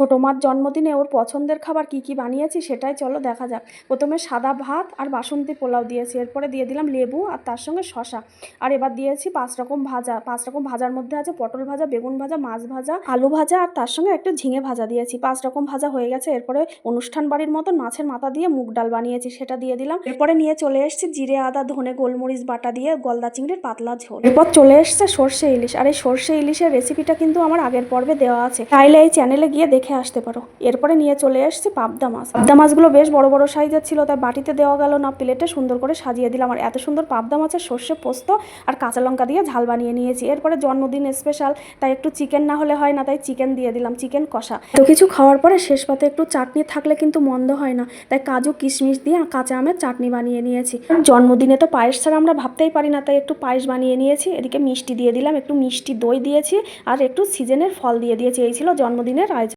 ছোটো মার জন্মদিনে ওর পছন্দের খাবার কি কি বানিয়েছি সেটাই চলো দেখা যাক। প্রথমে সাদা ভাত আর বাসন্তী পোলাও দিয়েছি, এরপরে দিয়ে দিলাম লেবু আর তার সঙ্গে শশা আর এবার দিয়েছি পাঁচ রকম ভাজা, পাঁচ রকম ভাজার মধ্যে আছে পটল ভাজা, বেগুন ভাজা, মাছ ভাজা, আলু ভাজা আর তার সঙ্গে একটু ঝিঙে ভাজা দিয়েছি। পাঁচ রকম ভাজা হয়ে গেছে, এরপরে অনুষ্ঠান বাড়ির মতন মাছের মাথা দিয়ে মুগ ডাল বানিয়েছি, সেটা দিয়ে দিলাম। এরপরে নিয়ে চলে এসেছি জিরে, আদা, ধনে, গোলমরিচ, বাটা দিয়ে গলদা চিংড়ির পাতলা ঝোল। এরপর চলে এসছে সর্ষে ইলিশ। আর এই সর্ষে ইলিশের রেসিপিটা কিন্তু আমার আগের পর্বে দেওয়া আছে। চাইলে এই চ্যানেলে গিয়ে দেখে আসতে পারো। এরপরে নিয়ে চলে এসছে পাবদা মাছ। পাবদা মাছগুলো বেশ বড় বড় সাইজের ছিল, তাই বাটিতে দেওয়া গেল না, প্লেটে সুন্দর করে সাজিয়ে দিলাম। আর এত সুন্দর পাবদা মাছের সর্ষে পোস্ত আর কাঁচা লঙ্কা দিয়ে ঝাল বানিয়ে নিয়েছি। এরপরে জন্মদিন স্পেশাল তাই একটু চিকেন না হলে হয় না, তাই চিকেন দিয়ে দিলাম চিকেন কষা। তো কিছু খাওয়ার পরে শেষ পাতে একটু চাটনি থাকলে কিন্তু মন্দ হয় না, তাই কাজু, কিশমিশ দিয়ে কাঁচা আমের চাটনি বানিয়ে নিয়েছি। জন্মদিনে তো পায়েস ছাড়া আমরা ভাবতেই পারি না, তাই একটু পায়েস বানিয়ে নিয়েছি। এদিকে মিষ্টি দিয়ে দিলাম, একটু মিষ্টি দই দিয়েছি আর একটু সিজনের ফল দিয়ে দিয়েছি, এই ছিল জন্মদিনের আয়োজন।